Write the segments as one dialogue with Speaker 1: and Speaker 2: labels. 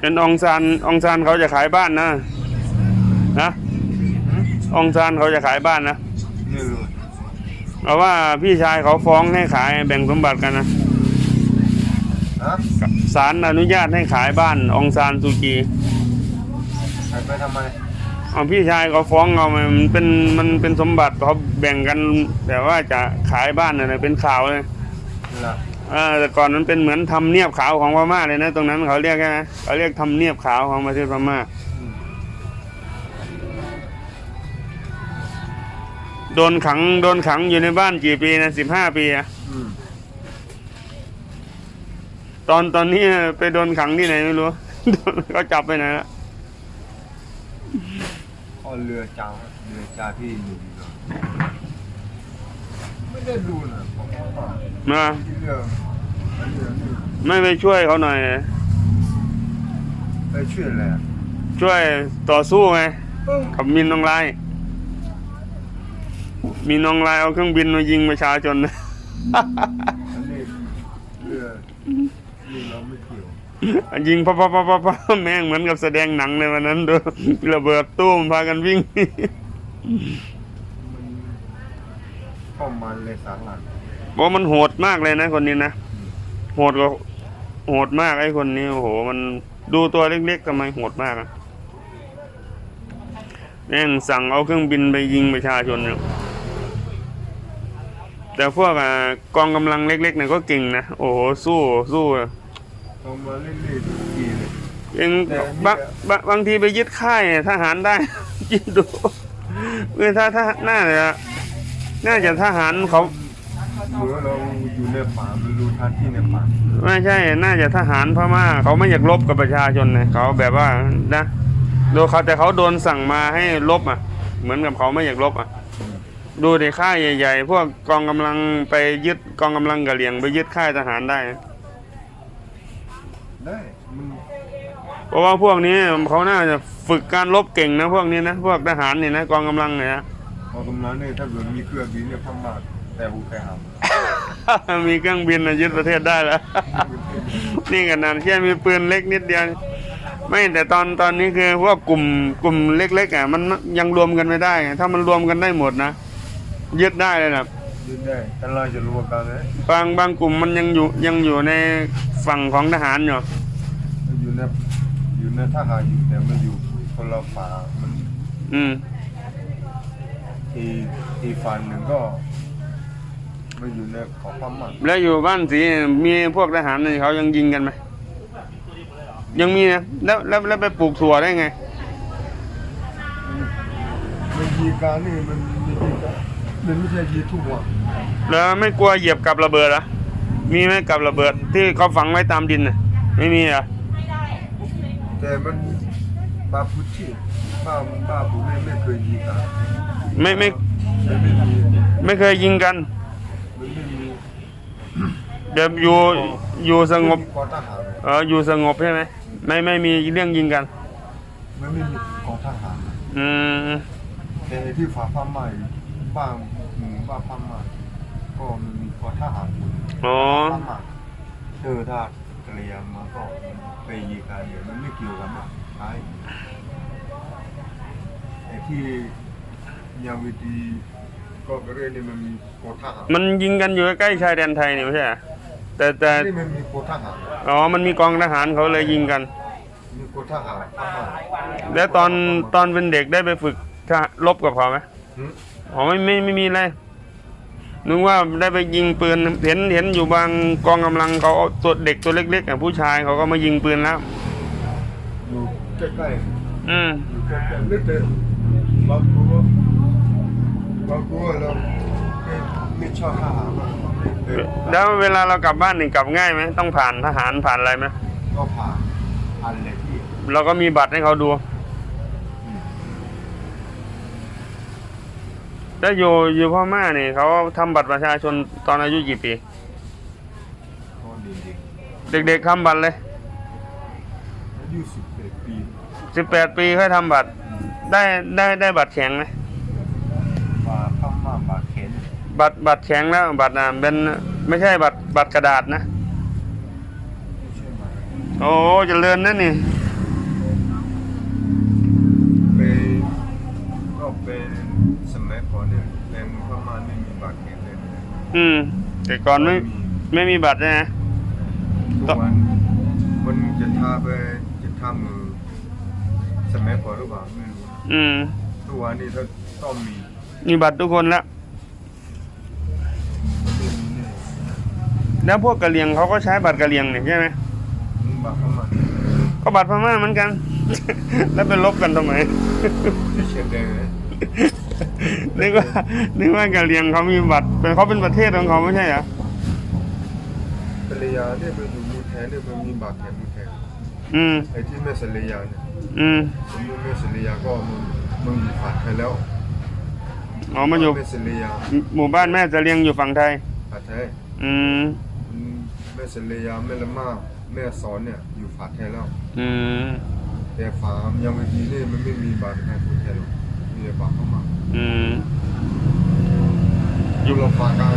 Speaker 1: เป็นองซานองซานเขาจะขายบ้านนะนะองซานเขาจะขายบ้านนะ
Speaker 2: ไม่รู้
Speaker 1: เพราะว่าพี่ชายเขาฟ้องให้ขายแบ่งสมบัติกันนะ
Speaker 2: ฮะ
Speaker 1: ศาลอนุญาตให้ขายบ้านองซานซูจี
Speaker 2: หายไปทำไม
Speaker 1: เอาพี่ชายเขาฟ้องเอามันเป็นมันเป็นสมบัติเขาแบ่งกันแต่ว่าจะขายบ้านน่ะเป็นข่าวเลย
Speaker 2: นี่ล่ะ
Speaker 1: เออ แต่ก่อนมันเป็นเหมือนทำเนียบขาวของพม่าเลยนะ ตรงนั้นเขาเรียกไงเขาเรียกทำเนียบขาวของประเทศพม่าโดนขังโดนขังอยู่ในบ้านกี่ปีนะสิบห้าปีอะตอนตอนนี้ไปโดนขังที่ไหนไม่รู้โดนเขาจับไปไหนละ
Speaker 2: เอเรือจ้าเรือจ้าที่อยู่ดีกว่า ไม่ได้ดูนะผมว่า
Speaker 1: มา
Speaker 2: ที่เรือเรือที่
Speaker 1: ไม่ไปช่วยเขาหน่อย
Speaker 2: ไปช่วยอะไรอะ
Speaker 1: ช่วยต่อสู้ไง
Speaker 2: เออ
Speaker 1: กับมินนองไลน์มีนองไลน์เอาเครื่องบินมายิงประชาชนนะ
Speaker 2: อันนี้เรือนี่เราไม่เกี่ยว
Speaker 1: ยิงปั๊บปั๊บปั๊บปั๊บปั๊บแม่งเหมือนกับแสดงหนังในวันนั้นดูระเบิดตู้มพากันวิ่ง
Speaker 2: มันเข้ามาเลยสารหลัก
Speaker 1: บอกว่ามันโหดมากเลยนะคนนี้นะโหดก็โหดมากไอ้คนนี้โอ้โห มันดูตัวเล็กๆทำไมโหดมากอะแม่งสั่งเอาเครื่องบินไปยิงประชาชนเนี่ยแต่พวกอะกองกำลังเล็กๆเนี่ยก็เก่งนะโอ้โหสู้สู้อะ
Speaker 2: เอามาเล่นๆทุกทีเลย
Speaker 1: เอง
Speaker 2: แต่นี่
Speaker 1: บางบางบางทีไปยึดค่ายทหารได้ยิดดูเออถ้าถ้าน่าจะ น่าจะทหารเขา
Speaker 2: เหมือนเราอยู่ในป่ามันรู้ทันที่ในป่า
Speaker 1: ไม่ใช่ น่าจะทหารพม่าเขาไม่อยากลบกับประชาชนนะเขาแบบว่านะโดยเขาแต่เขาโดนสั่งมาให้ลบอะ เหมือนกับเขาไม่อยากลบอะ ดูในค่ายใหญ่ ๆ พวกกองกำลังไปยึดกองกำลังกะเหรี่ยงไปยึดค่ายทหารได้
Speaker 2: ได้มัน
Speaker 1: เพราะว่าพวกนี้เขาน่าจะฝึกการลบเก่งนะพวกนี้นะพวกทหารเนี่ยนะกองกำลังเนี่ยนะ
Speaker 2: เอาตรงนั้นเนี่ยถ้าเกิดมีเครื่องบินเนี่ยพม่าแต่หูแต่หาม
Speaker 1: มีเครื่องบินน่ะยึดประเทศได้แล้ว นี่กันนะแค่มีปืนเล็กนิดเดียว ไม่แต่ตอนตอนนี้คือพวกกลุ่มกลุ่มเล็กๆอะมันยังรวมกันไม่ได้ไงถ้ามันรวมกันได้หมดนะยึดได้เลยนะ
Speaker 2: ยืนได้แต่เราจะรู้กันเลย
Speaker 1: บางบางกลุ่มมันยังอยู่ยังอยู่ในฝั่งของทหารอยู่
Speaker 2: อยู่ในอยู่ในทหารอยู่แต่มันอยู่คนละฝ่ามัน
Speaker 1: อืม
Speaker 2: อีอีฝ่ายหนึ่งก็มันอยู่ในของพม่า
Speaker 1: แล้วอยู่บ้านสีมีพวกทหารนี่เขายังยิงกันไหมยังมีนะแล้วแล้วแล้วไปปลูกถั่วได้ไง
Speaker 2: มันยีการนี่มันมันยีการมันไม่ใช่ยีทุกวัน
Speaker 1: แล้วไม่กลัวเหยียบกับระเบิดเหรอมีไหมกับระเบิดที่เขาฝังไว้ตามดินน่ะไม่มีเหรอ
Speaker 2: แต่มันบาพุชิบ้าบ้าผมไม่ไม่เคยยีการ
Speaker 1: ไม่ไม่
Speaker 2: มันไม่มี
Speaker 1: ไม่เคยยิงกัน
Speaker 2: มันไม่มี
Speaker 1: เดี๋ยวอยู่อยู่สงบ
Speaker 2: กองทหาร
Speaker 1: เอออยู่สงบใช่ไหมไม่ไม่มีเรื่องยิงกัน
Speaker 2: มันไม่มีกองทหาร
Speaker 1: อืม
Speaker 2: แต่ไอ้ที่ฝ่าพม่าอยู่บ้านหมู่บ้านพม่าก็มันมีกองทหารอยู่
Speaker 1: อ๋อ
Speaker 2: พม่าเออถ้ากระเรียงมาก็ไปยีการเดียวมันไม่เกี่ยวกันมากใช่ไอ้ที่ ยังวิธีก็กระเรียนนี่มันมีกองทหาร
Speaker 1: มันยิงกันอยู่ใกล้ๆชายแดนไทยนี่ไม่ใช่เหรอแต่แต่
Speaker 2: นี่มันมีกองทหาร
Speaker 1: อ๋อมันมีกองทหารเขาเลยยิงกัน
Speaker 2: มีกองทหารพม่า
Speaker 1: แล้วตอนตอนเป็นเด็กได้ไปฝึกทหารรบกับเขาไหม
Speaker 2: หืม
Speaker 1: อ๋อไม่ไม่ไม่มีเลยนึกว่าได้ไปยิงปืนเห็นเห็นอยู่บางกองกำลังเขาเอาตัวเด็กตัวเล็กๆอะผู้ชายเขาก็มายิงปืนแล้ว
Speaker 2: อยู่ใกล้ๆ
Speaker 1: อืม
Speaker 2: อยู่ใกล้ๆนิดเดียวบาง กูบางกูเราไม่ไม่ชอบทหารมากเดิน
Speaker 1: แล้วเวลาเรากลับบ้านนี่กลับง่ายไหมต้องผ่านทหารผ่านอะไรไหม
Speaker 2: ก็ผ่านผ่านเลยที่
Speaker 1: เราก็มีบัตรให้เขาดู
Speaker 2: อืม
Speaker 1: แล้วอยู่อยู่พ่อม่านี่เขาทำบัตรประชาชนตอนอายุกี่ปี
Speaker 2: ก็ดีดี
Speaker 1: เด็กๆทำบัตรเลย
Speaker 2: อายุสิบแปดปี
Speaker 1: สิบแปดปีค่อยทำบัตรได้ได้ได้บัตรแข็งไหม บัตรบัตรแข็งแล้ว บัตรนะเป็นไม่ใช่บัตรบัตรกระดาษนะ
Speaker 2: โอ้จะเลื่อ
Speaker 1: นนั่นนี่เป็นก็เป็นสมัยก่อนเนี่
Speaker 2: ยแรงประมาณไม่มีบัตรแข็งเลย
Speaker 1: อืม แต่ก่อนไม่ไม่มีบัตรนะ
Speaker 2: ทุกวันมันจะทาไปจะทำมือสมัยก่อนหรือเปล่าไม่รู้
Speaker 1: อืม
Speaker 2: ทุกวันนี้ถ้าต้องมี
Speaker 1: มีบัตรทุกคนแล้ว แล้วพวกกะเหรี่ยงเขาก็ใช้บัตรกะเหรี่ยงเนี่ยใช่ไหม
Speaker 2: มึงบักเข้ามา
Speaker 1: ก็บัตรพม่าเหมือนกัน แล้วไปลบกันทำไม
Speaker 2: ที่เชียงแดงเลย
Speaker 1: นึกว่านึกว่ากะเหรี่ยงเขามีบัตรเป็นเขาเป็นประเทศของเขาไม่ใช่เหรอ
Speaker 2: ภรรยาเนี่ยมันอยู่มูแทนเนี่ยมันมีบาดแผลมูแทน
Speaker 1: อืม
Speaker 2: ไอ้ที่แม่สรยาเนี่ย
Speaker 1: อืม
Speaker 2: สมมติแม่สรยาก็มึงมึงอยู่ฝาดไทยแล้ว
Speaker 1: อ๋อมาอยู่
Speaker 2: แม่สรยา
Speaker 1: หมู่บ้านแม่จะเลี้ยงอยู่ฝั่งไทย
Speaker 2: ฝาดไทย
Speaker 1: อืม
Speaker 2: อืมแม่สรยาแม่ละมาแม่สอนเนี่ยอยู่ฝาดไทยแล้ว
Speaker 1: อืม
Speaker 2: แต่ฝามยังไม่ดีนี่มันไม่มีบาดแผลมูแทนหรอกมีแต่บาดเข้ามา
Speaker 1: อืม
Speaker 2: อยู่เราฝากกัน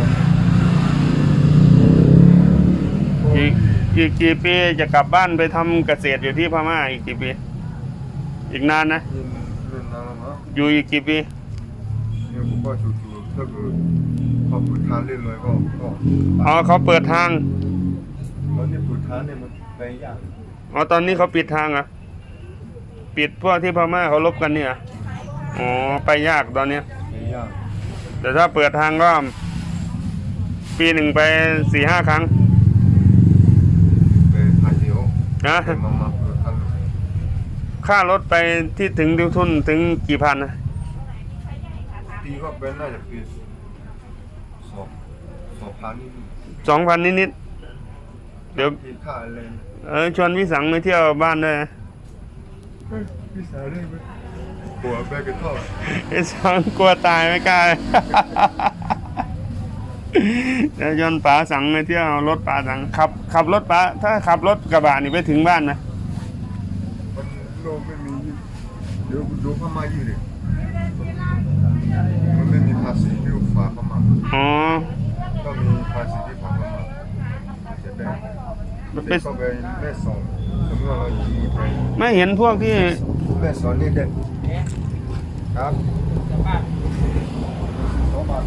Speaker 1: อีกอีกกี่ปีจะกลับบ้านไปทำเกษตรอยู่ที่พม่าอีกกี่ปี อีกนานนะ
Speaker 2: ยินรุ่นนั้นนะ
Speaker 1: อยู่อีกกี่ปี
Speaker 2: เนี่ยผมก็จู่ๆถ้าเกิดพอปุดทานเรื่อยๆก็ก็
Speaker 1: อ๋อเขาเปิดทาง
Speaker 2: ตอนนี้ปุดทานเนี่ยมันไปยาก
Speaker 1: อ๋อตอนนี้เขาปิดทางอะ ปิดพวกที่พม่าเขาลบกันเนี่ยอ๋อไปยากตอนเนี้ย
Speaker 2: ไปยาก
Speaker 1: แต่ถ้าเปิดทางก็ปีหนึ่งไปสี่ห้าครั้ง
Speaker 2: ไปถ่ายเดียว
Speaker 1: นะค่ารถไปที่ถึงดิวทุนถึงกี่พันนะ
Speaker 2: ปีก็เป็นน่าจะปีสองสองพันนี่
Speaker 1: สองพันนิดๆ เดี๋ยว
Speaker 2: ปีค่าอะไร
Speaker 1: เออชวนพี่สังไปเที่ยวบ้านด้วยนะ
Speaker 2: เฮ้ยพี่สาวได้ไหมหัวแบกกระท่อ
Speaker 1: พี่สังกลัวตายไม่กล้า เดี๋ยวยนต์ป๋าสังไปเที่ยวรถป๋าสังขับขับรถป๋าถ้าขับรถกระบะนี่ไปถึงบ้านไหม
Speaker 2: มันโลกไม่มีเดี๋ยวดูพม่าอยู่ดิมันไม่มีภาษีที่ฝากพม่า
Speaker 1: อ๋อ
Speaker 2: ก็มีภาษีที่ฝากพม่าจะแบ่ง
Speaker 1: ไป
Speaker 2: เด็กก็ไปแม่สอนสมมติว่าเราอยู่ที่ไทย
Speaker 1: ไม่เห็นพวกที่
Speaker 2: แม่สอนนี่เด็กครับสองบาท